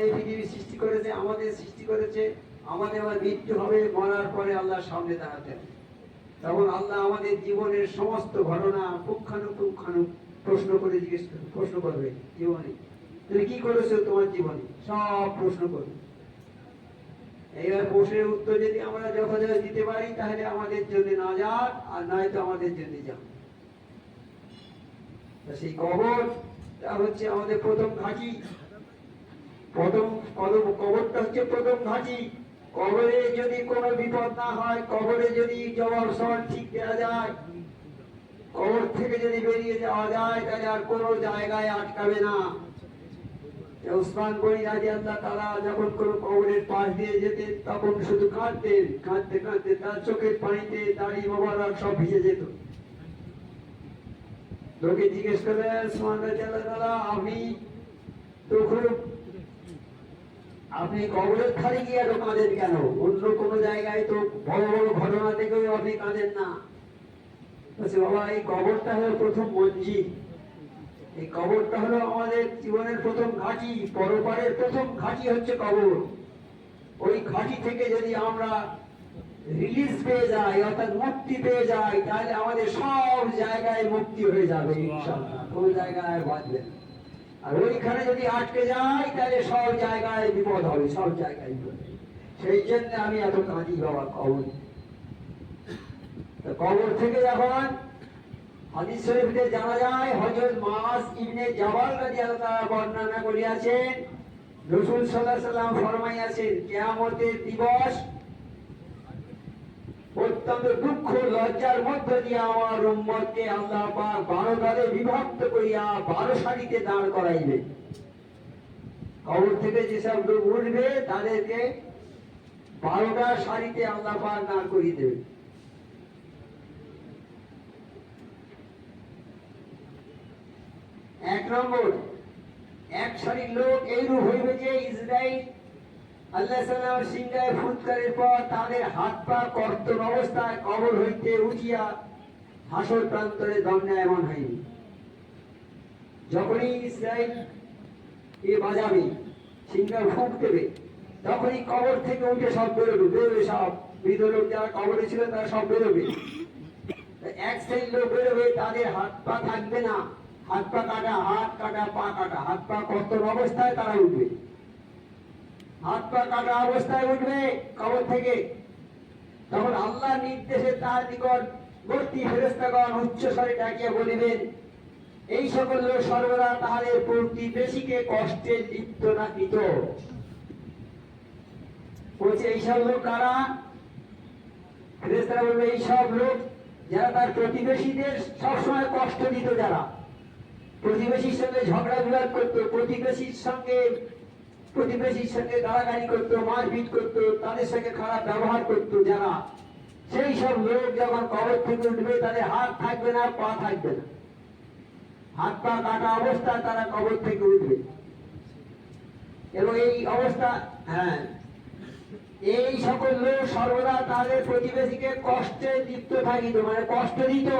এই পৃথিবী সৃষ্টি করেছে, আমাদের সৃষ্টি করেছে, আমাদের আবার মৃত্যু হবে, মরার পরে আল্লাহর সামনে দাঁড়াতে তখন আল্লাহ আমাদের জীবনের সমস্ত ঘটনা পুঙ্খানুপুঙ্খানু প্রশ্ন করে জিজ্ঞেস করবে, প্রশ্ন করবে জীবনে। তুমি কি করেছ তোমার জীবনে? সব প্রশ্ন করবে। এইবার প্রশ্নের উত্তর যদি আমরা যথাযথ দিতে পারি, তাহলে আমাদের জন্য না যাক, আর নয়তো আমাদের জন্য যাক। তা সেই কবরটা হচ্ছে আমাদের প্রথম ঘাঁটি। প্রথম কদম কবরটা হচ্ছে প্রথম ঘাঁটি কবরে যদি কোনো বিপদ না হয়, কবরে যদি জবাব সব ঠিক দেওয়া যায়, কবর থেকে যদি বেরিয়ে যাওয়া যায়, তাহলে আর কোনো জায়গায় আটকাবে না। উসমান গনি রাজি আল্লাহ তারা যখন কোনো কবরের পাশ দিয়ে যেতেন, তখন শুধু কাঁদতেন, কাঁদতে কাঁদতে তার চোখের পানিতে দাড়ি মোবারক সব ভিজে যেত। লোকে জিজ্ঞেস করলেন, উসমান রাজি তারা আমি তো খুব আপনি কবরের খালি গিয়ে এত কাঁদেন কেন? অন্য কোনো জায়গায় তো বড় বড় ঘটনা থেকেও আপনি কাঁদেন না। বাবা, এই কবরটা হলো প্রথম এই কবরটা হলো আমাদের জীবনের প্রথম ঘাঁটি, পরপারের প্রথম ঘাঁটি হচ্ছে কবর। ওই ঘাঁটি থেকে যদি আমরা রিলিজ পেয়ে যাই, অর্থাৎ মুক্তি পেয়ে যাই, তাহলে আমাদের সব জায়গায় মুক্তি হয়ে যাবে ইনশাআল্লাহ কোন জায়গায় বাঁচবে না। আর ওইখানে যদি আটকে যাই, তাহলে সব জায়গায় বিপদ হবে, সব জায়গায় বিপদ। সেই জন্য আমি এত কাঁদি বাবা কবর কবর থেকে যখন হাদিস জানা যায় হযরত মাস ইবনে জাবাল রাদিয়াল্লাহু তাআলা বর্ণনা করিয়াছেন, রাসূল আলাইহি সাল্লাম কিয়ামতের দিবস অত্যন্ত দুঃখ লজ্জার মধ্য দিয়ে আমার উম্মতকে আল্লাহ পাক বারো দলে বিভক্ত করিয়া বারো সারিতে দাঁড় করাইবে। কবর থেকে যেসব লোক উঠবে, তাদেরকে বারোটা সারিতে আল্লাহ পাক দাঁড় করিয়ে দেবে। এক নম্বর, এক সারির লোক এইরূপ হইবে যে ইসরায়েল আল্লাহ সাল্লাম সিংহায় ফুৎকারের পর তাদের হাত পা কর্তন অবস্থায় কবর হইতে উঠিয়া হাসর প্রান্তরে দণ্ডে এমন হয়নি যখনই ইসরায়েল এ বাজাবে, সিংহায় ফুক দেবে, তখনই কবর থেকে উঠে সব বেরোবে বেরোবে সব। মৃত লোক যারা কবরে ছিল তারা সব বেরোবে। এক শ্রেণির লোক বেরোবে, তাদের হাত পা থাকবে না। হাত পা কাটা, হাত কাটা, পা কাটা। হাত পা কর্তন অবস্থায় তারা উঠবে। হাত পা কাটা অবস্থায় উঠবে কবর থেকে। তখন আল্লাহ নির্দেশে তার নিকট বর্তী ফেরেস্তাগণ উচ্চ স্বরে ডাকিয়া বলিবেন, এই সকল লোক সর্বদা তাহাদের প্রতিবেশীকে কষ্টে লিপ্ত না কৃত বলছে, এইসব লোক কারা? ফেরেস্তারা বলবে, এইসব লোক যারা তার প্রতিবেশীদের সবসময় কষ্ট দিত যারা। প্রতিবেশীর সঙ্গে ঝগড়া বিবাদ করতো, প্রতিবেশীর সঙ্গে প্রতিবেশীর সঙ্গে গালাগালি করতো, মারপিট করতো, তাদের সঙ্গে খারাপ ব্যবহার করতো যারা। সেই সব লোক যখন কবর থেকে উঠবে, তাদের হাত থাকবে না, পা থাকবে না। হাত পা কাটা অবস্থায় তারা কবর থেকে উঠবে। এবং এই অবস্থা হ্যাঁ এই সকল লোক সর্বদা তাদের প্রতিবেশীকে কষ্টে লিপ্ত থাকিত মানে কষ্ট দিত।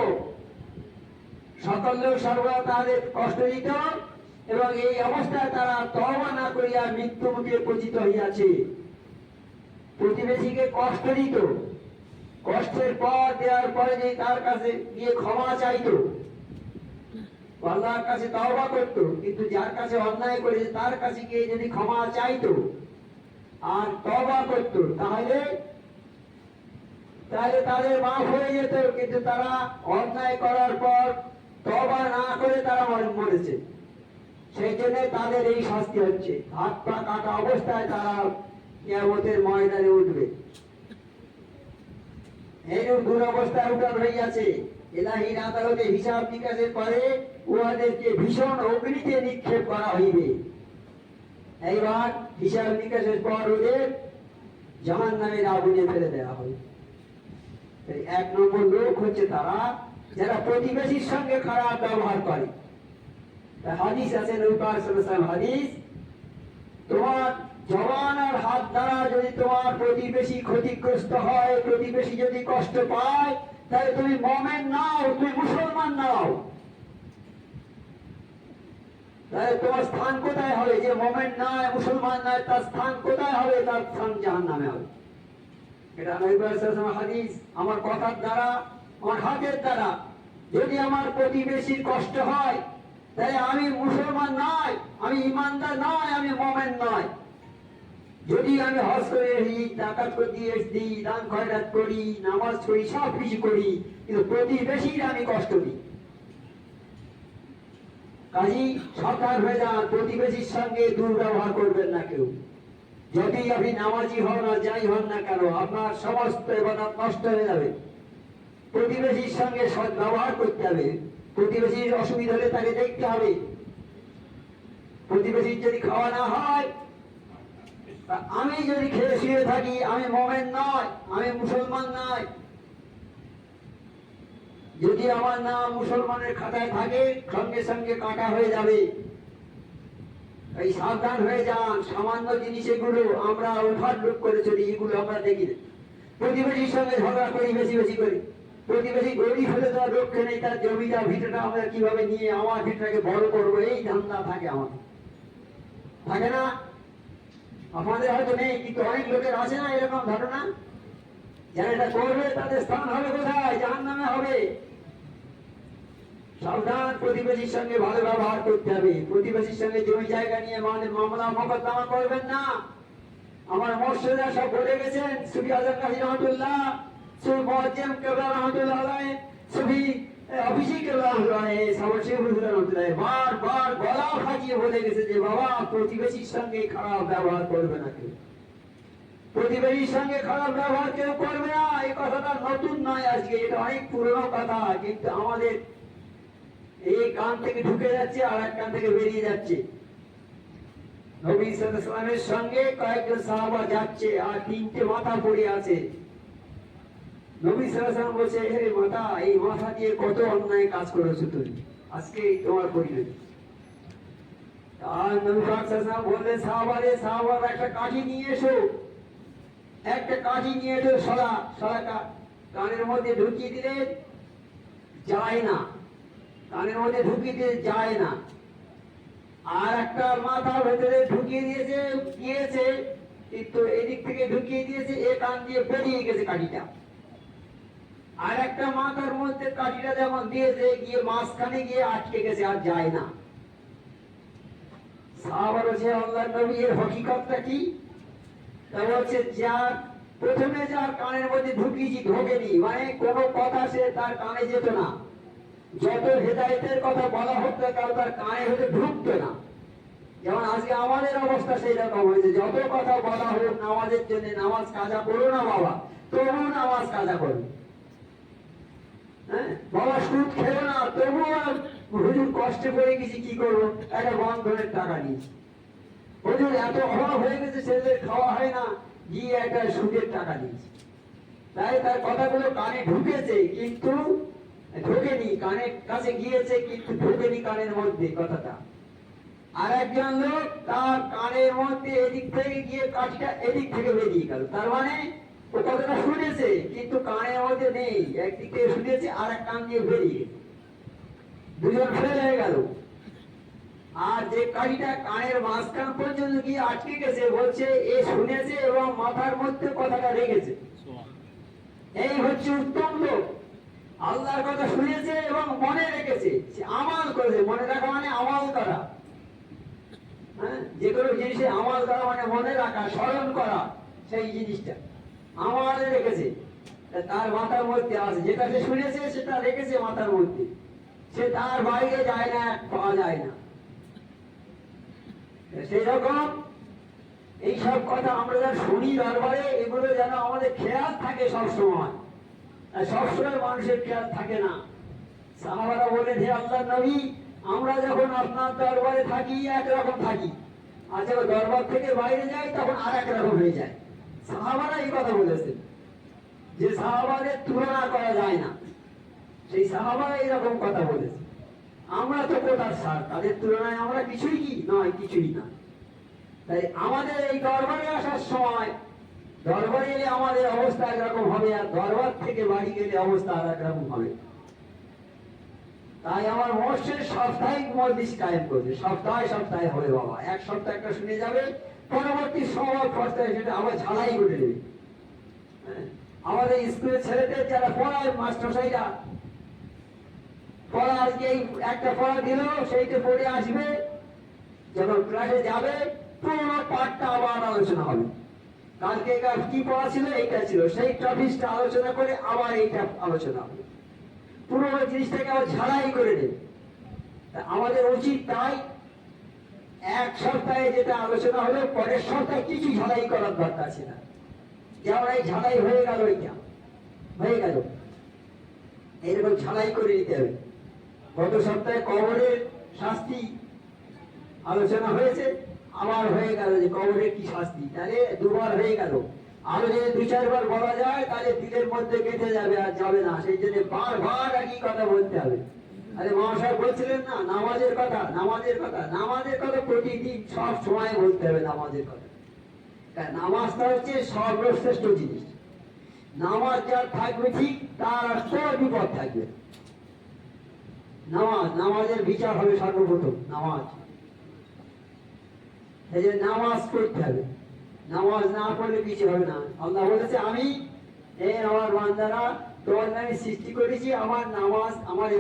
সকল লোক সর্বদা তাদের কষ্ট দিত। এবং এই অবস্থায় তারা তবা না করিয়া মৃত্যু মুখে পতিত হইয়াছে। প্রতিবেশীকে কষ্ট দিত। কষ্টের পর দেওয়ার পরে যে তার কাছে গিয়ে ক্ষমা চাইতো। আল্লাহর কাছে তওবা করত, কিন্তু যার কাছে অন্যায় করেছে তার কাছে গিয়ে যদি ক্ষমা চাইতো আর তওবা করত, তাহলে তাহলে তাদের মাফ হয়ে যেত, কিন্তু তারা অন্যায় করার পর তবা না করে তারা মর- মরেছে। সেই জন্য তাদের এই শাস্তি হচ্ছে। হাত পা কাটা অবস্থায় তারা কেয়ামতের ময়দানে উঠবে। এইরূপ দুরবস্থায় উঠান হইয়াছে এলাহির আদালতে হিসাব নিকাশের পরে উহাদেরকে ভীষণ অগ্নিতে নিক্ষেপ করা হইবে। এইবার হিসাব নিকাশের পর ওদের জাহান নামের আগুনে ফেলে দেওয়া হবে। এক নম্বর লোক হচ্ছে তারা, যারা প্রতিবেশীর সঙ্গে খারাপ ব্যবহার করে। হাদিস আছে, নবী পাক হাদিস। তোমার হাত দ্বারা যদি তোমার প্রতিবেশী ক্ষতিগ্রস্ত হয়, প্রতিবেশী যদি কষ্ট পায়, তাহলে তুমি মমেন নাও, তুমি মুসলমান নাও। তাহলে তোমার স্থান কোথায় হবে? যে নয় মুসলমান নয় তার স্থান কোথায় হবে? তার স্থান জাহান নামে হবে। এটা হাদিস। আমার কথার দ্বারা, আমার হাতের দ্বারা যদি আমার প্রতিবেশীর কষ্ট হয় তাহলে আমি মুসলমান নয়, আমি ইমানদার নয়, আমি মোমেন নয়। যদি আমি হজ করে টাকা দিয়ে দিই দান খয়রাত করি, নামাজ করি সব কিছু করি, কিন্তু প্রতিবেশীর আমি কষ্ট দিই। কাজী সাবধান হয়ে যান প্রতিবেশীর সঙ্গে দুর্ব্যবহার করবেন না কেউ। যদি আপনি নামাজি হন আর যাই হন না কেন, আপনার সমস্ত এবার নষ্ট হয়ে যাবে। প্রতিবেশীর সঙ্গে সৎ ব্যবহার করতে হবে। প্রতিবেশীর অসুবিধা হলে তাকে দেখতে হবে। প্রতিবেশীর যদি খাওয়া না হয় আমি যদি খেয়ে শুয়ে থাকি, আমি মোমেন নয়, আমি মুসলমান নয়। যদি আমার নাম মুসলমানের খাতায় থাকে, সঙ্গে সঙ্গে কাটা হয়ে যাবে। এই সাবধান হয়ে যান, সামান্য জিনিস এগুলো আমরা উঠার লোক করে চলি, এগুলো আমরা দেখি প্রতিবেশীর সঙ্গে ঝগড়া করি, বেশি বেশি করি। প্রতিবেশী গরিব হলে তার রক্ষে নেই, তার জমিটা, ভিটাটা আমরা কীভাবে নিয়ে আমার ভিটাকে বড় করব? এই ধান্দা থাকে আমাদের। থাকে না? আপনাদের হয়তো নেই, কিন্তু অনেক লোকের আছে না এরকম ধারণা যারা এটা করবে, তাদের স্থান হবে কোথায়? জাহান নামে হবে। সাবধান, প্রতিবেশীর সঙ্গে ভালো ব্যবহার করতে হবে। প্রতিবেশীর সঙ্গে জমি জায়গা নিয়ে মানে মামলা, মোকদ্দমা করবেন না। আমার মর্শদা সব বলে গেছেন, সুফি আজম কাজী রহমতুল্লাহ সুফি মোয়াজ্জেম কেবলা রহমতুল্লাহ আলাই সুফি অফিসি কেবলা রহমতুল্লাহ সাবর শেখ রহমতুল্লাহ বার বার গলা ফাটিয়ে বলে গেছে যে বাবা প্রতিবেশীর সঙ্গে খারাপ ব্যবহার করবে না কেউ প্রতিবেশীর সঙ্গে খারাপ ব্যবহার কেউ করবে না এই কথাটা নতুন নয় আজকে এটা অনেক পুরনো কথা কিন্তু আমাদের এই কান থেকে ঢুকে যাচ্ছে আর এক কান থেকে বেরিয়ে যাচ্ছে নবী সাল্লামের সঙ্গে কয়েকজন সাহাবা যাচ্ছে আর তিনটে মাথা পড়ে আছে নবী সাল্লাম বলছে হে মাথা এই মাথা দিয়ে কত অন্যায় কাজ করেছ তুমি? আজকে তোমার আর নবী পাক সাল্লাম বললেন সাহাবারে একটা কাঠি নিয়ে এসো। একটা কাঠি নিয়ে এসো সরা কানের মধ্যে ঢুকিয়ে দিলে যায় না। কানের মধ্যে ঢুকিয়ে দিয়ে যায় না। আর একটা মাথা ভেতরে ঢুকিয়ে দিয়েছে দিয়েছে কিন্তু এদিক থেকে ঢুকিয়ে দিয়েছে, এ কান দিয়ে বেরিয়ে গেছে কাঠিটা। আর একটা মাথার মধ্যে কাঠিটা যেমন দিয়েছে, গিয়ে মাঝখানে গিয়ে আটকে গেছে আর যায় না। হচ্ছে আল্লাহ নবী এর হকিকতটা কি? বলছে, যার প্রথমে যার কানের মধ্যে ঢুকিয়েছি ঢোকেনি। মানে কোনো কথা সে তার কানে যেত না। যত হেদায়তের কথা বলা হতো কেন, তার কানে হতে ঢুকতো না। যেমন আজকে আমাদের অবস্থা সেই রকম হয়েছে। যত কথা বলা হোক, নামাজের জন্য নামাজ কাজা করো না বাবা তবুও নামাজ কাজা করবে হ্যাঁ? বাবা সুদ খেলো না, তবুও হুজুর কষ্টে পড়ে গেছি, কি করব? একটা বন্ধনের টাকা নিয়েছি হুজুর, এত অভাব হয়ে গেছে, ছেলেদের খাওয়া হয় না, গিয়ে একটা সুদের টাকা দিয়েছি তাই তার কথাগুলো কানে ঢুকেছে, কিন্তু ঢোকেনি কানের কাছে গিয়েছে, কিন্তু ঢোকেনি কানের মধ্যে কথাটা। আর একজন লোক তার কানের মধ্যে এদিক থেকে গিয়ে কাঠিটা এদিক থেকে বেরিয়ে গেল। তার মানে ও কথাটা শুনেছে, কিন্তু কানের মধ্যে নেই। একদিক শুনেছে আর এক কান দিয়ে বেরিয়ে। দুজন ফেল হয়ে গেল। আর যে কাঠিটা কানের মাঝখান পর্যন্ত গিয়ে আটকে গেছে, বলছে, এ শুনেছে এবং মাথার মধ্যে কথাটা রেখেছে। এই হচ্ছে উত্তম লোক। আল্লাহর কথা শুনেছে এবং মনে রেখেছে। আমাল করেছে। মনে রাখা মানে আমাল করা। হ্যাঁ? যে কোনো জিনিসে আমাল করা মানে মনে রাখা, স্মরণ করা, সেই জিনিসটা। আমালে রেখেছে। তার মাথার মধ্যে আছে। যেটা সে শুনেছে, সেটা রেখেছে মাথার মধ্যে। সে তার বাইরে যায় না, পাওয়া যায় না। সেই রকম এইসব কথা আমরা যা শুনি দরবারে এগুলো যেন আমাদের খেয়াল থাকে সব সময় আর সবসময় মানুষের খেয়াল থাকে না। সাহাবারা বলে, হে আল্লাহ নবী, আমরা যখন আপনার দরবারে থাকি, একরকম থাকি। আর যখন দরবার থেকে বাইরে যাই, তখন আর এক রকম হয়ে যায়। সাহাবারা এই কথা বলেছেন যে সাহাবাদের তুলনা করা যায় না। সেই সাহাবারা এইরকম কথা বলেছে। আমরা তো কোথার সার, তাদের তুলনায় আমরা কিছুই কি নয়, কিছুই না। তাই আমাদের এই দরবারে আসার সময়, দরবারে এলে আমাদের অবস্থা একরকম হবে আর দরবার থেকে বাড়ি গেলে অবস্থা আর একরকম হবে। তাই আমার মৎস্যের সাপ্তাহিক মজলিস কায়েম করবে সপ্তাহে সপ্তাহে হবে বাবা। এক সপ্তাহ একটা শুনে যাবে পরবর্তী সময় সপ্তাহে সেটা আবার ঝালাই করে দেবে। হ্যাঁ, আমাদের স্কুলের ছেলেদের যারা পড়ায় মাস্টারসাইরা পড়া আজকে একটা পড়া দিল সেইটা পড়ে আসবে। যখন ক্লাসে যাবে পুরো পাঠটা আবার আলোচনা হবে। কালকে কি পড়া ছিল এইটা ছিল। সেই টপিকটা আলোচনা করে আবার এইটা আলোচনা হবে। পুরোনো জিনিসটাকে আবার ঝালাই করে দেবে। আমাদের উচিত তাই এক সপ্তাহে যেটা আলোচনা হলো, পরের সপ্তাহে কিছু ঝালাই করার দরকার ছিল। যেমন এই ঝালাই হয়ে গেল এইটা হয়ে গেল। এরকম ঝালাই করে নিতে হবে। গত সপ্তাহে কবরের শাস্তি আলোচনা হয়েছে। আবার হয়ে গেল যে কবরের কি শাস্তি। তাহলে দুবার হয়ে গেল। আরও যদি দু চারবার বলা যায়, তাহলে দিলের মধ্যে কেটে যাবে আর যাবে না। সেই জন্য বারবার একই কথা বলতে হবে। আরে মহাশয় বলছিলেন না, নামাজের কথা নামাজের কথা নামাজের কথা প্রতিদিন সব সময় বলতে হবে নামাজের কথা। নামাজটা হচ্ছে সর্বশ্রেষ্ঠ জিনিস। নামাজ যার থাকবে ঠিক, তার আর বিপদ থাকবে নামাজ, নামাজের বিচার হবে সর্বপ্রথম, নামাজ। এই যে নামাজ পড়তে হবে। নামাজ না পড়লে কিছু হবে না। আল্লাহ বলেছে, আমি এই আমার বান্দারা নামে সৃষ্টি করেছি, আমার নামাজ, আমার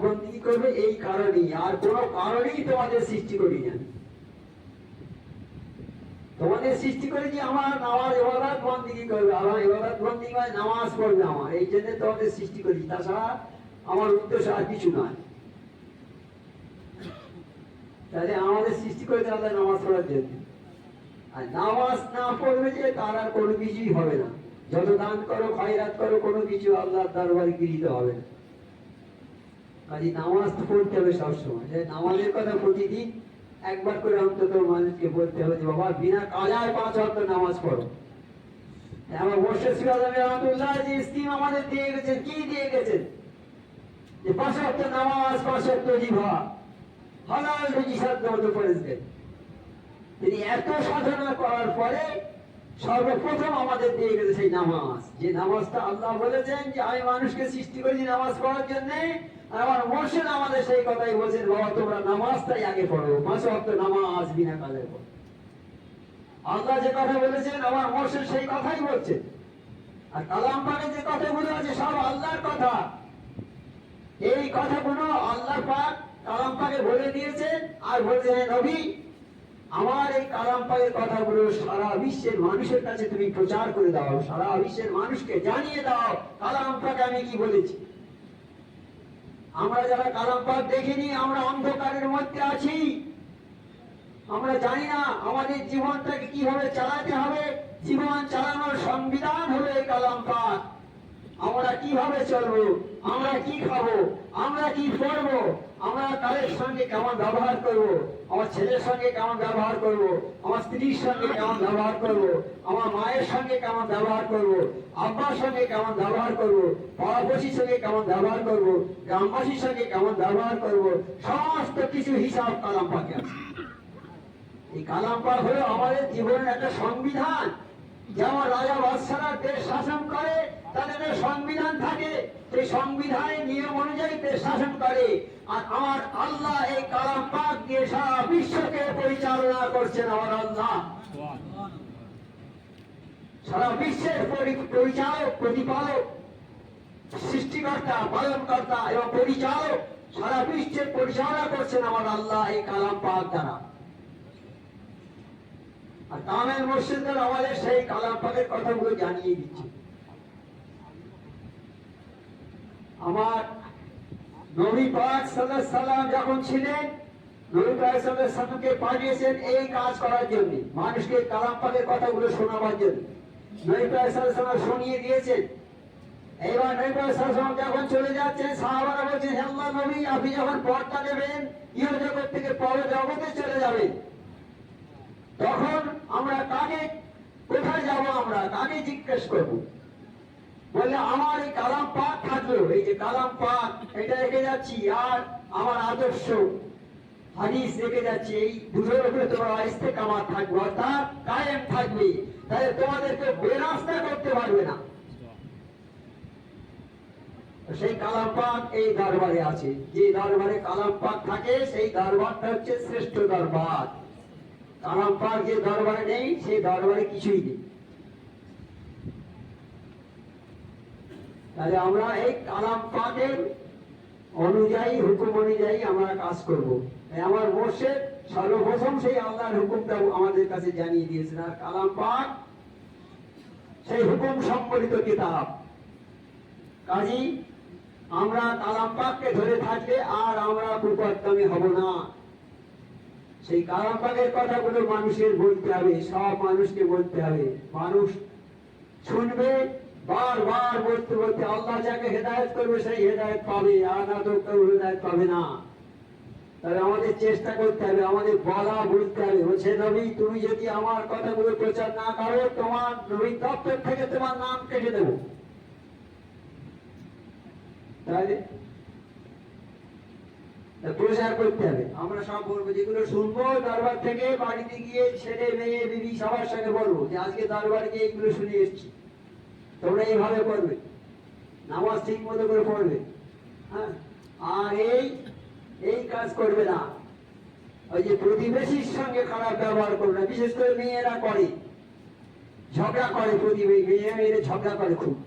বন্দী করবে? এই কারণেই। আর কোনো কারণেই তোমাদের সৃষ্টি করি না। তোমাদের সৃষ্টি করেছি, আমার বন্দী করবে? আমার বন্দী নামাজ পড়বে আমার। এই জন্য তোমাদের সৃষ্টি করেছি। তাছাড়া আমার উদ্দেশ্য আর কিছু নয়। তাহলে আমাদের সৃষ্টি করেছে আল্লাহ নামাজ পড়ার জন্য। আর নামাজ না পড়বে যে তার আর কোনো কিছুই হবে না। যত দান করো, খয়রাত করো, কোনো কিছু আল্লাহ দরবারে গৃহীত হবে না। কাজে নামাজ পড়তে হবে সবসময়। নামাজের কথা প্রতিদিন একবার করে অন্তত মানুষকে বলতে হবে যে, বাবা, বিনা কাজায় পাঁচ অর্থ নামাজ পড়ো। আমার বর্ষা সিরাজ রহমতুল্লাহ যে স্কিম আমাদের দিয়ে কি দিয়ে গেছেন? যে পাঁচ অর্থ নামাজ, পাঁচ অর্থ জিভা হালাল রুজি সাধ্য মতো তিনি এত সাধনা করার পরে সর্বপ্রথম আমাদের দিয়ে গেছে সেই নামাজ। যে নামাজটা আল্লাহ বলেছেন যে আমি মানুষকে সৃষ্টি করেছি নামাজ পড়ার জন্য আমার মোর্শেদ আমাদের সেই কথাই বলছেন, বাবা, তোমরা নামাজটাই আগে পড়ো, পাঁচ অক্ট নামাজ বিনা কাজে পড়ো আল্লাহ যে কথা বলেছেন, আমার মোর্শেদ সেই কথাই বলছেন আর কালাম পাকে যে কথাগুলো আছে, সব আল্লাহর কথা। এই কথাগুলো আল্লাহ পাক কালাম পাকে বলে দিয়েছেন, আর বলছেন, "হে নবী আমার এই কালাম পাকের কথাগুলো সারা বিশ্বের মানুষের কাছে তুমি প্রচার করে দাও, সারা বিশ্বের মানুষকে জানিয়ে দাও কালাম পাকে আমি কি বলেছি? আমরা যারা কালাম পাক দেখিনি, আমরা অন্ধকারের মধ্যে আছি। আমরা জানি না আমাদের জীবনটাকে কীভাবে চালাতে হবে। জীবন চালানোর সংবিধান হলো এই কালাম পাক আমরা কীভাবে চলবো? আমরা কি খাব? আমরা কি পড়ব? আমরা তাদের সঙ্গে কেমন ব্যবহার করব? আমার ছেলের সঙ্গে কেমন ব্যবহার করব? আমার স্ত্রীর সঙ্গে কেমন ব্যবহার করব? আমার মায়ের সঙ্গে কেমন ব্যবহার করব? আব্বার সঙ্গে কেমন ব্যবহার করব? পড়াপড়শির সঙ্গে কেমন ব্যবহার করব? গ্রামবাসীর সঙ্গে কেমন ব্যবহার করব? সমস্ত কিছু হিসাব কালাম পাকে আছে। এই কালাম পাক হলো আমাদের জীবনের একটা সংবিধান। যেমন রাজা বাদশারা দেশ শাসন করে, তাদের সংবিধান থাকে, সেই সংবিধানের নিয়ম অনুযায়ী দেশ শাসন করে। আর আমার আল্লাহ এই কালাম পাক দিয়ে সারা বিশ্বকে পরিচালনা করছেন আমার আল্লাহ। সারা বিশ্বের পরিচালক, প্রতিপালক, সৃষ্টিকর্তা, পালনকর্তা এবং পরিচালক সারা বিশ্বের পরিচালনা করছেন আমার আল্লাহ এই কালাম পাক দ্বারা। আর কামেল মুর্শিদদের আমাদের সেই কালাম পাকের কথাগুলো জানিয়ে দিচ্ছে। আমার নবী পাক আলাইহি সাল্লাম যখন ছিলেন, নবী পাক আলাইহি সাল্লামকে পাঠিয়েছেন এই কাজ করার জন্য, মানুষকে কালাম পাকের কথাগুলো শোনাবার জন্য। নবী পাক আলাইহি সাল্লাম শুনিয়ে দিয়েছেন। এইবার নবী পাক সাল্লাম যখন চলে যাচ্ছেন, সাহাবারা বলছেন, হে আল্লাহ নবী, আপনি যখন পর্দা নেবেন ইহ জগৎ থেকে পর জগতে চলে যাবেন। তখন আমরা কাকে, কোথায় যাব আমরা? কাকে জিজ্ঞেস করব? বললে, আমার এই কালাম পাক থাকল। এই যে কালাম পাক, এটা রেখে যাচ্ছি। আর আমার আদর্শ হাদিস রেখে যাচ্ছি। এই উপরে ইস্তেকামাত থাকবে, অর্থাৎ কায়েম থাকবে। তাহলে তোমাদেরকে বেরাস্তা করতে পারবে না। সেই কালাম পাক এই দরবারে আছে। যে দরবারে কালাম পাক থাকে, সেই দরবারটা হচ্ছে শ্রেষ্ঠ দরবার। কালাম পাক যে দরবারে নেই, সেই দরবারে কিছুই নেই। তাহলে আমরা এই কালাম পাকের অনুযায়ী, হুকুম অনুযায়ী আমরা কাজ করব। আমার মোর্শেদ সর্বপ্রথম সেই আল্লাহর হুকুমটা আমাদের কাছে জানিয়ে দিয়েছেন, আর কালাম পাক সেই হুকুম সম্বলিত কিতাব। কাজী, আমরা কালাম পাককে ধরে থাকলে আর আমরা কুপত্তমে হব না। সেই কালাম পাকের কথাগুলো মানুষের বলতে হবে, সব মানুষকে বলতে হবে। মানুষ শুনবে, বারবার বলতে বলতে আল্লাহ যাকে হেদায়ত করবে, সেই হেদায়ত পাবে, আর না তো কেউ হেদায়ত পাবে না। তবে আমাদের চেষ্টা করতে হবে, আমাদের বলা বলতে হবে। বলছে, নবী, তুমি যদি আমার কথাগুলো প্রচার না করো, তোমার নবী দপ্তর থেকে তোমার নাম কেটে দেবো। তাহলে প্রচার করতে হবে। আমরা সব বলব, যেগুলো শুনব, দরবার থেকে বাড়িতে গিয়ে ছেলে মেয়ে, বিবি, সবার সঙ্গে বলব যে আজকে দরবার গিয়ে এগুলো শুনে এসছি। তোমরা এইভাবে করবে। নামাজ ঠিক মতো করে পড়বে। হ্যাঁ? আর এই এই কাজ করবে না। ওই যে প্রতিবেশীর সঙ্গে খারাপ ব্যবহার করবে না। বিশেষ করে মেয়েরা করে। ঝগড়া করে প্রতিবেশী মেয়ে মেয়েরা ঝগড়া করে খুব।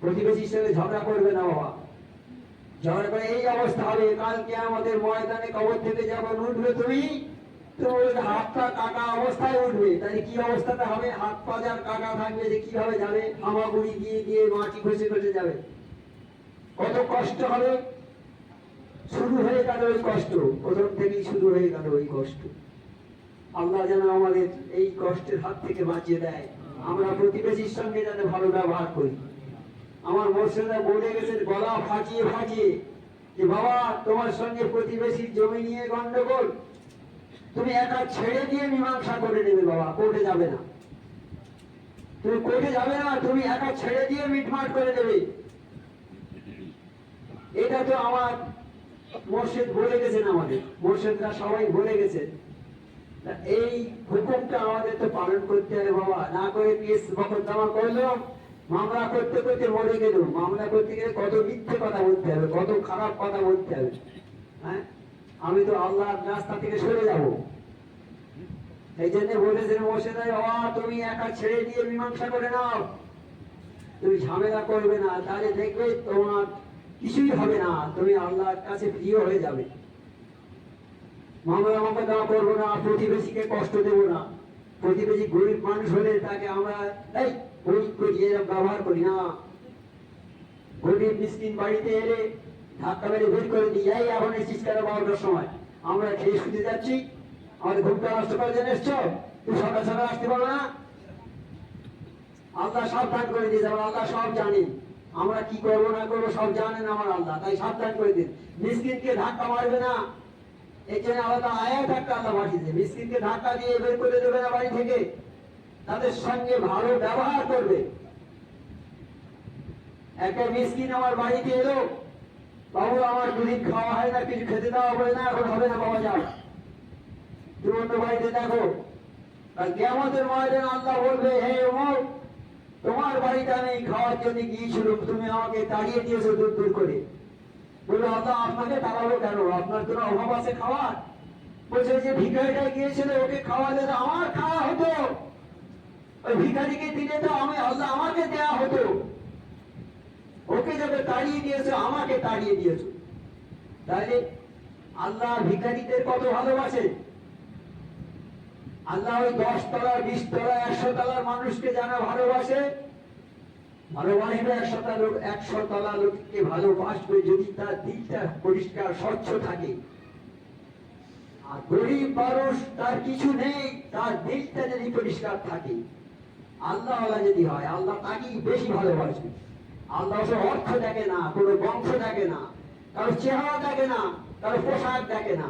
প্রতিবেশীর সঙ্গে ঝগড়া করবে না বাবা। করে এই অবস্থা হবে, কালকে আমাদের ময়দানে কবর থেকে যখন উঠবে তুমি, তো ওই হাতটা কাটা অবস্থায় উঠবে। তাহলে কি অবস্থাটা হবে? হাত পা যার কাটা থাকবে যে কীভাবে যাবে? হামাগুড়ি দিয়ে দিয়ে মাটি ঘষে ঘষে যাবে। কত কষ্ট হবে? শুরু হয়ে গেল ওই কষ্ট। প্রথম থেকেই শুরু হয়ে গেল ওই কষ্ট। আল্লাহ যেন আমাদের এই কষ্টের হাত থেকে বাঁচিয়ে দেয়। আমরা প্রতিবেশীর সঙ্গে যেন ভালো ব্যবহার করি। আমার মোর্শেদা বলে গেছেন গলা ফাটিয়ে ফাটিয়ে যে, বাবা, তোমার সঙ্গে প্রতিবেশীর জমি নিয়ে গন্ডগোল। তুমি একা ছেড়ে দিয়ে মীমাংসা করে নেবে, বাবা, কোর্টে যাবে না। তুমি কোর্টে যাবে না, তুমি একা ছেড়ে দিয়ে মিটমাট করে দেবে এটা তো আমার মোর্শেদ বলে গেছেন আমাদের। মোর্শেদরা সবাই বলে গেছেন তা এই হুকুমটা আমাদের তো পালন করতে হবে, বাবা। না করে কেস বকরদামা করল মামলা করতে করতে মরে গেল। মামলা করতে গেলে কত মিথ্যে কথা বলতে হবে, কত খারাপ কথা বলতে হবে। হ্যাঁ? আমি তো আল্লাহর রাস্তা থেকে সরে যাব। এই জন্য বলেছেন মোর্শেদাই বাবা তুমি একা ছেড়ে দিয়ে মীমাংসা করে নাও। তুমি ঝামেলা করবে না, তাহলে দেখবে তোমার কিছুই হবে না, তুমি আল্লাহর কাছে প্রিয় হয়ে যাবে। মামলা মোকদ্দমা করব না, প্রতিবেশীকে কষ্ট দেবো না। প্রতিবেশী গরিব মানুষ হলে তাকে আমরা, এই গরিব এরকম ব্যবহার করি না। গরিব মিসকিন বাড়িতে এলে ধাক্কা মেরে করে দিই। এই এখন বারোটার সময়। আমরা খেয়ে শুতে যাচ্ছি। আমাদের ঘুমটা নষ্ট তুই সকাল সকাল আসতে পারো না। আল্লাহ সাবধান করে আল্লাহ সব জানেন আমরা কি করব, না করব, সব জানেন আমার আল্লাহ, তাই সাবধান করে দিন। মিসকিনকে ধাক্কা মারবে না। জন্য আলাদা আয়াত একটা আল্লাহ পাঠিয়েছে। মিসকিনকে ধাক্কা দিয়ে বের করে দেবে না বাড়ি থেকে। তাদের সঙ্গে ভালো ব্যবহার করবে। একটা মিসকিন আমার বাড়িতে এলো। বাবু, আমার দুদিন খাওয়া হয় না, কিছু খেতে দেওয়া হবে না, এখন হবে না, বাবা যাও তুমি অন্য বাড়িতে দেখো। কেমতের ময়দানে আল্লাহ বলবে, হে অমর তোমার বাড়িতে আমি খাওয়ার জন্য গিয়েছিলাম, তুমি আমাকে তাড়িয়ে দিয়েছ দূর দূর করে। বলল, আল্লাহ, আপনাকে তাড়াবো কেন? আপনার কোনো অভাব আছে খাওয়ার? বলছে যে ভিখারিটা গিয়েছিল, ওকে খাওয়ালে তো আমার খাওয়া হতো। ওই ভিখারিকে দিলে তো আমি আল্লাহ আমাকে দেয়া হতো। ওকে যাবে তাড়িয়ে দিয়েছ, আমাকে তাড়িয়ে দিয়েছ। তাহলে আল্লাহ ভিখারিদের কত ভালোবাসে? আল্লাহ ওই দশ তলা, বিশ তলা, একশো তলার মানুষকে যারা ভালোবাসে। ভালোবাসবে একশো তলা একশো তলা লোককে ভালোবাসবে যদি তার দিকটা পরিষ্কার, স্বচ্ছ থাকে। আর গরিব মানুষ তার কিছু নেই, তার দিকটা যদি পরিষ্কার থাকে। আল্লাহ যদি হয়, আল্লাহ তাকেই বেশি ভালোবাসবে আল্লাহ সে অর্থ দেখে না, কোনো বংশ দেখে না, কারও চেহারা দেখে না, কারও পোশাক দেখে না।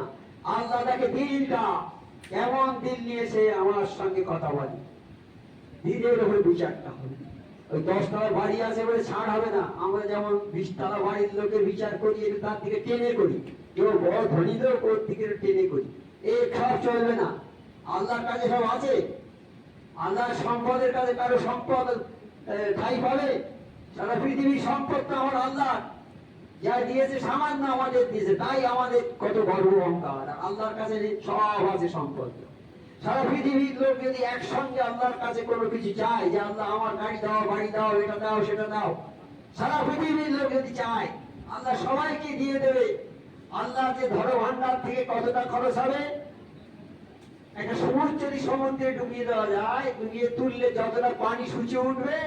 আল্লাহ দেখে দিলটা কেমন দিল নিয়ে সে আমার সঙ্গে কথা বলে। দিলের উপরে বিচারটা হবে। ওই দশতলা বাড়ি আছে বলে ছাড় হবে না। আমরা যেমন বিশতলা বাড়ির লোকের বিচার করি তার দিকে টেনে করি। কেউ বড় ধনী লোক, ওর দিকে টেনে করি। এই খারাপ চলবে না। আল্লাহর কাছে সব আছে। আল্লাহর সম্পদের কাছে কারও সম্পদ ঠাঁই পাবে? সারা পৃথিবীর সম্পদ তো আমার আল্লাহ। যা দিয়েছে সামান্য আমাদের দিয়েছে, তাই আমাদের কত গর্ব অহংকার। আল্লাহর কাছে সব আছে সম্পদ। সারা পৃথিবীর লোক যদি একসঙ্গে আল্লাহর কাছে কোনো কিছু চায়, যে আল্লাহ আমার গাড়ি দাও, বাড়ি দাও, এটা দাও, সেটা দাও। সারা পৃথিবীর লোক যদি চায়, আল্লাহ সবাইকে দিয়ে দেবে। আল্লাহ যে ধরো ভান্ডার থেকে কতটা খরচ হবে? একটা সমুদ্র যদি সমুদ্রে ডুবিয়ে দেওয়া যায়, ডুবিয়ে তুললে যতটা পানি সূচে উঠবে,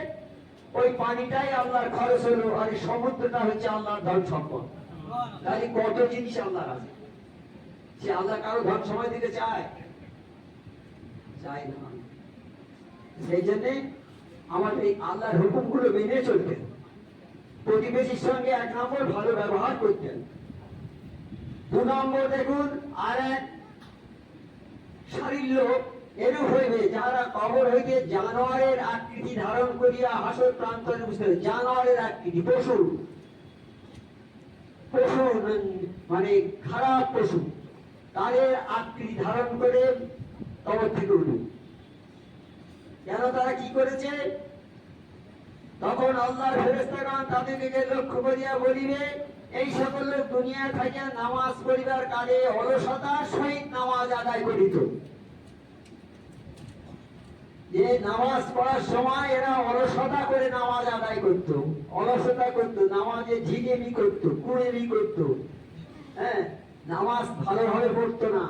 ওই পানিটাই আল্লাহর খরচ হলো, আর সমুদ্রটা হচ্ছে আল্লাহর ধন সম্পদ। তাহলে কত জিনিস আল্লাহর আছে? সে আল্লাহ কারও ধন সময় দিতে চায়? চায় না। সেই জন্যে আমাদের এই আল্লাহর হুকুমগুলো মেনে চলতেন প্রতিবেশীর সঙ্গে এক নম্বর ভালো ব্যবহার করতেন দু নম্বর দেখুন আর এক লোক এরূপ হইবে যারা কবর হইতে জানোয়ারের আকৃতি ধারণ করিয়া হাসর জানোয়ারের আকৃতি, পশু। পশু মানে খারাপ পশু। তাদের আকৃতি ধারণ করে কবর উঠবে। কেন তারা কি করেছে? তখন আল্লাহর ফেরেস্তাগণ তাদেরকে লক্ষ্য করিয়া বলিবে এই সকল লোক দুনিয়া থাকিয়া নামাজ পড়িবার কালে অলসতার সহিত নামাজ আদায় করিত। যে নামাজ পড়ার সময় এরা অলসতা করে নামাজ আদায় করত। অলসতা করত, নামাজে ঝিগেমি করত কুড়েমি করত। হ্যাঁ নামাজ ভালোভাবে পড়তো না।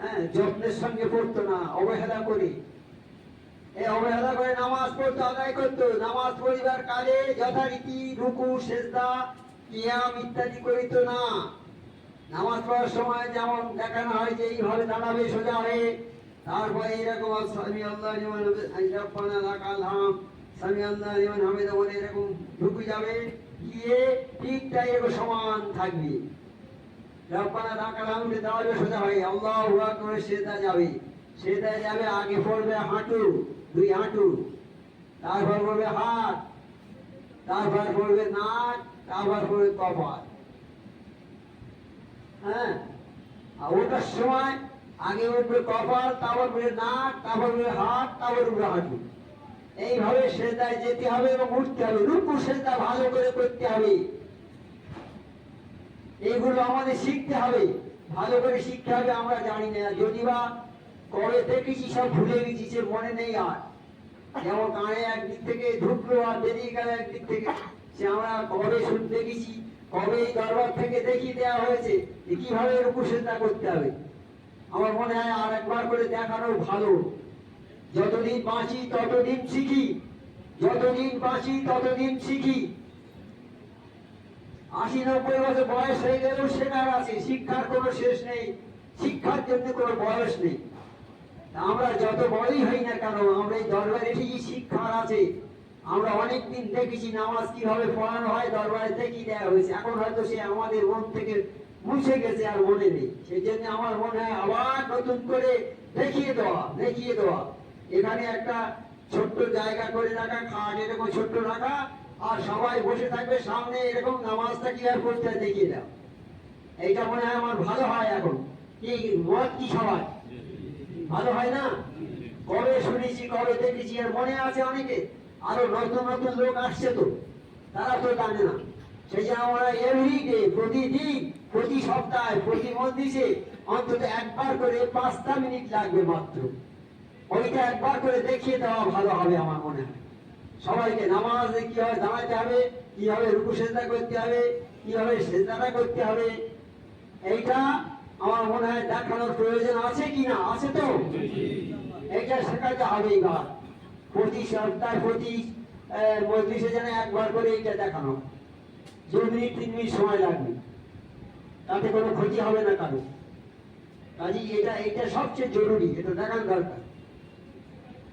হ্যাঁ যত্নের সঙ্গে পড়তো না, অবহেলা করে। এই অবহেলা করে নামাজ পড়তো, আদায় করতো। নামাজ পড়িবার কালে যথারীতি রুকু, সেজদা কিয়াম ইত্যাদি করিত না। নামাজ পড়ার সময় যেমন দেখানো হয় যে এইভাবে দাঁড়াবে সোজা হয়ে, তারপরে এরকম স্বামী আল্লাহ যেমন হাম, সামি আল্লাহ যেমন হামিদ বলে এরকম ঢুকে যাবে, গিয়ে ঠিকটা এরকম সমান থাকবে। রব্বানা লাকাল হামদে দাঁড়াবে সোজা হয়ে, আল্লাহু আকবার সেদা যাবে। সেদা যাবে, আগে পড়বে হাঁটু, দুই হাঁটু, তারপর পড়বে হাত তারপর পড়বে নাক তারপর পড়বে কপাল হ্যাঁ? ওটার সময় আগে উঠবে কপাল তারপর উঠবে নাক, তারপর উঠবে হাত, তারপর উঠবে হাঁটু। এইভাবে সেদায় যেতে হবে এবং উঠতে হবে। রূপু সেদা ভালো করে করতে হবে। এইগুলো আমাদের শিখতে হবে। ভালো করে শিখতে হবে, আমরা জানি না। যদি বা কবে দেখেছি সব ভুলে গেছি সে মনে নেই আর। যেমন কানে একদিক থেকে ঢুকলো আর বেরিয়ে গেল একদিক থেকে। সে আমরা কবে শুন দেখেছি কবে এই দরবার থেকে দেখিয়ে দেওয়া হয়েছে কীভাবে করতে হবে? আমার মনে হয় আর একবার করে দেখানো ভালো। যতদিন বাঁচি, ততদিন শিখি। যতদিন বাঁচি, ততদিন শিখি। আশি নব্বই বছর বয়স হয়ে গেলেও শেখার আছে, শিক্ষার কোনো শেষ নেই। শিক্ষার জন্য কোনো বয়স নেই। আমরা যত বড়ই হই না কেন, আমরা এই দরবারে ঠিকই শিক্ষার আছে। আমরা অনেকদিন দেখেছি নামাজ কীভাবে পড়ানো হয়, দরবারে দেখিয়ে দেওয়া হয়েছে। এখন হয়তো সে আমাদের মন থেকে মুছে গেছে আর মনে নেই। সেই জন্য আমার মনে হয় আবার নতুন করে দেখিয়ে দেওয়া দেখিয়ে দেওয়া। এখানে একটা ছোট্ট জায়গা করে রাখা, খাট এরকম ছোট্ট রাখা, আর সবাই বসে থাকবে, সামনে এরকম নামাজটা কীভাবে পড়তে দেখিয়ে দাও এইটা মনে হয় আমার ভালো হয় এখন। কি, মত কি সবাই ভালো হয় না? কবে শুনেছি, কবে দেখেছি, আর মনে আছে অনেকে। আরও নতুন নতুন লোক আসছে তো, তারা তো জানে না। সেই যে আমরা এভরিডে প্রতিদিন, প্রতি সপ্তাহে, প্রতি মন্দিরে অন্তত একবার করে পাঁচটা মিনিট লাগবে মাত্র। ওইটা একবার করে দেখিয়ে দেওয়া ভালো হবে আমার মনে হয়। সবাইকে নামাজে কীভাবে দাঁড়াতে হবে কীভাবে রুকু সেজদা করতে হবে কীভাবে সেজদাটা করতে হবে। এইটা আমার মনে হয় দেখানোর প্রয়োজন আছে কি না? আছে তো? এটা শেখাতে হবে এবার। প্রতি সপ্তাহে প্রতি আহ, মজলিসে যেন একবার করে এইটা দেখানো। হয়। দু মিনিট তিন মিনিট সময় লাগবে। তাতে কোনো ক্ষতি হবে না কারও। কাজে এটা এটা সবচেয়ে জরুরি এটা দেখানো দরকার।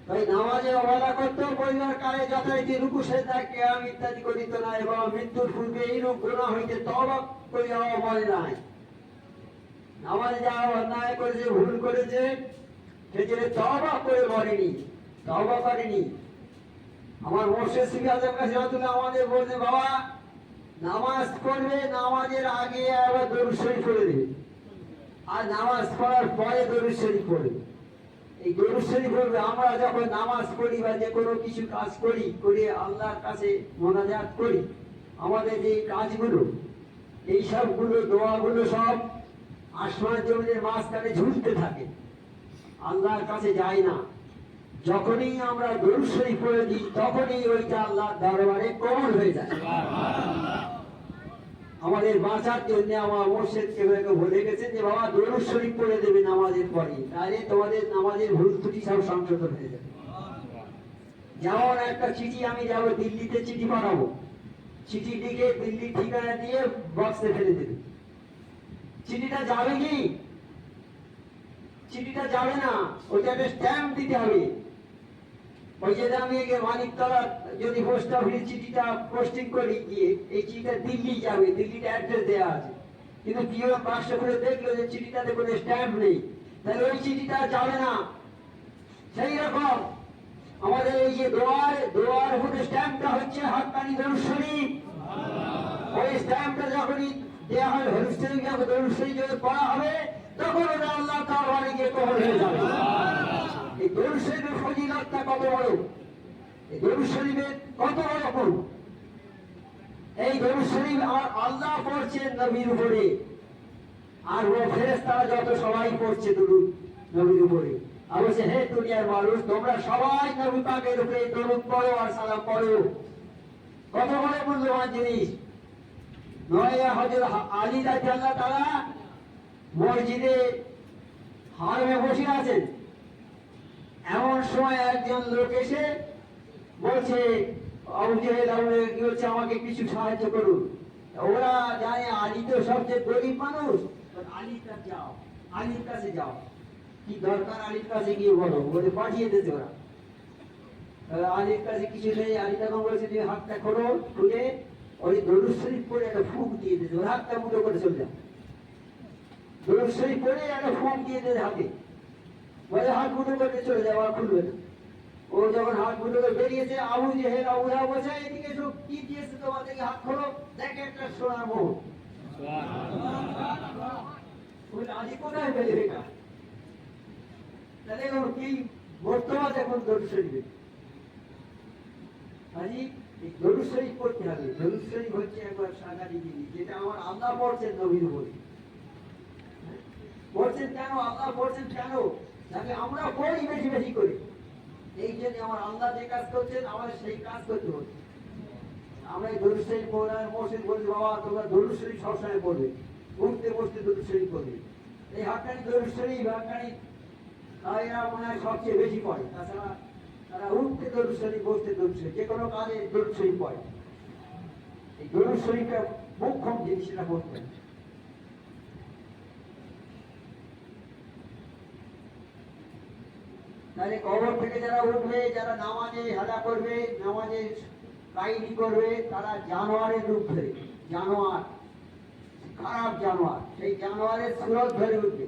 তাই নামাজে অবহেলা করত পরিবার কালে যথারীতি রুকু সেজদা কেয়াম ইত্যাদি করিত না এবং মৃত্যুর পূর্বে এইরূপ গুণা হইতে তবা করিয়া বলে নাই। নামাজে যা অন্যায় করেছে, ভুল করেছে, সে জন্য তবা করে মরেনি তবা করেনি। আমার মোর্শেদ সিং আজম কাছে আমাদের বলছে, বাবা, নামাজ পড়বে, নামাজের আগে আবার দরুদ শরীফ পড়ে দেবে। আর নামাজ পড়ার পরে দরুদ শরীফ পড়বে। এই দরুদ শরীফ পড়বে, আমরা যখন নামাজ পড়ি বা যে কোনো কিছু কাজ করি, করে আল্লাহর কাছে মোনাজাত করি, আমাদের যে কাজগুলো, এই সবগুলো, দোয়াগুলো সব আসমান জমিনের মাঝখানে ঝুলতে থাকে, আল্লাহর কাছে যায় না। যখনই আমরা দরুশ্বরী পড়ে দিই, তখনই ওইটা আল্লাহর দরবারে কমন হয়ে যায়। আমাদের বাঁচার জন্য আমার মোর্শেদ কেউ বলে গেছেন যে, বাবা দরুদ শরীফ পড়ে দেবে নামাজের পরে তাহলে তোমাদের নামাজের ভুল ত্রুটি সব সংশোধন হয়ে যাবে। যেমন একটা চিঠি আমি যাব, দিল্লিতে চিঠি পাঠাবো। চিঠি লিখে দিল্লির ঠিকানা দিয়ে বক্সে ফেলে দেবে। চিঠিটা যাবে কি? চিঠিটা যাবে না ওইটা একটা স্ট্যাম্প দিতে হবে। ওই যে আমি মানিকতলা যদি পোস্ট অফিসে চিঠিটা পোস্টিং করি গিয়ে এই চিঠিটা দিল্লি যাবে, দিল্লির অ্যাড্রেস দেওয়া আছে। কিন্তু পিও বাক্স করে দেখল যে চিঠিটাতে কোনো স্ট্যাম্প নেই। তাহলে ওই চিঠিটা যাবে না। সেই রকম আমাদের এই যে দোয়ার দোয়ার উপরে স্ট্যাম্পটা হচ্ছে হাক্কানি দরুদ শরীফ। ওই স্ট্যাম্পটা যখনই হয় পড়া হবে, তখন আল্লাহ ফজিলতটা কত বড়? শরীফের কত এই শরীফ আল্লাহ পড়ছেন নবীর উপরে। আর ও ফেরেশতারা যত সবাই পড়ছে দরুদ নবীর উপরে। বলছে হে দুনিয়ার মানুষ, তোমরা সবাই নবী পাকের উপরে দরুদ পড়ো আর সালাম পড়ো। কত বড় মূল্যবান জিনিস। মসজিদে হারমে বসে আছেন। এমন সময় একজন লোক এসে বলছে কি হচ্ছে? আমাকে কিছু সাহায্য করুন। ওরা জানে আলী তো সবচেয়ে গরিব মানুষ। আলীর কাছে যাও, আলীর কাছে যাও। কি দরকার আলীর কাছে গিয়ে বলো, বলে পাঠিয়ে দিতে ওরা। আলীর কাছে কিছু নেই। আলী তখন বলছে, তুমি হাতটা খোলো, খুলে ওই দরুদ শরীফ পরে একটা ফুক দিয়ে দিতে ওর হাতটা মুঠো করে চলে যাও দরুদ শরীফ পরে একটা ফুক দিয়ে দিতে হাতে বলে হাত মুঠো করে চলে যাও আর খুলবে না ও যখন হাত মুঠো করে বেরিয়েছে আবু জেহেল আবু রাহ বলছে এদিকে সব কি দিয়েছে তোমাদেরকে হাত খোলো দেখে একটা সোনার মোহর বলে আলী কোথায় পেলে এটা তাহলে এখন কি বর্তমান এখন দরুদ শরীফে কাজী দরুদ শরীফ পড়তে হবে। দরুদ শরীফ হচ্ছে একবার সাজারি জিনিস, যেটা আমার আল্লাহ পড়ছেন নবীর উপরে। পড়ছেন কেন? আল্লাহ পড়ছেন কেন? যাতে আমরা পড়ি বেশি বেশি করে। এই জন্য আমার আল্লাহ যে কাজ করছেন আমাদের সেই কাজ করতে হচ্ছে আমরা এই পড়ার মসজিদ বলছি, বাবা, তোমরা শরীফ সবসময় পড়বে উঠতে বসতে দরুদ শরীফ পড়বে এই হাক্কানি দরুদ শরীফ হাক্কানি এরা মনে হয় সবচেয়ে বেশি পড়ে তাছাড়া তারা বসতে যে কোনো কাজে এই মুখ্যম জিনিস তাহলে কবর থেকে যারা উঠবে, যারা নামাজে হাদা করবে, নামাজে কাইনি করবে, তারা জানোয়ারের রূপ ধরে, জানোয়ার, খারাপ জানোয়ার, সেই জানোয়ারের সুরত ধরে উঠবে।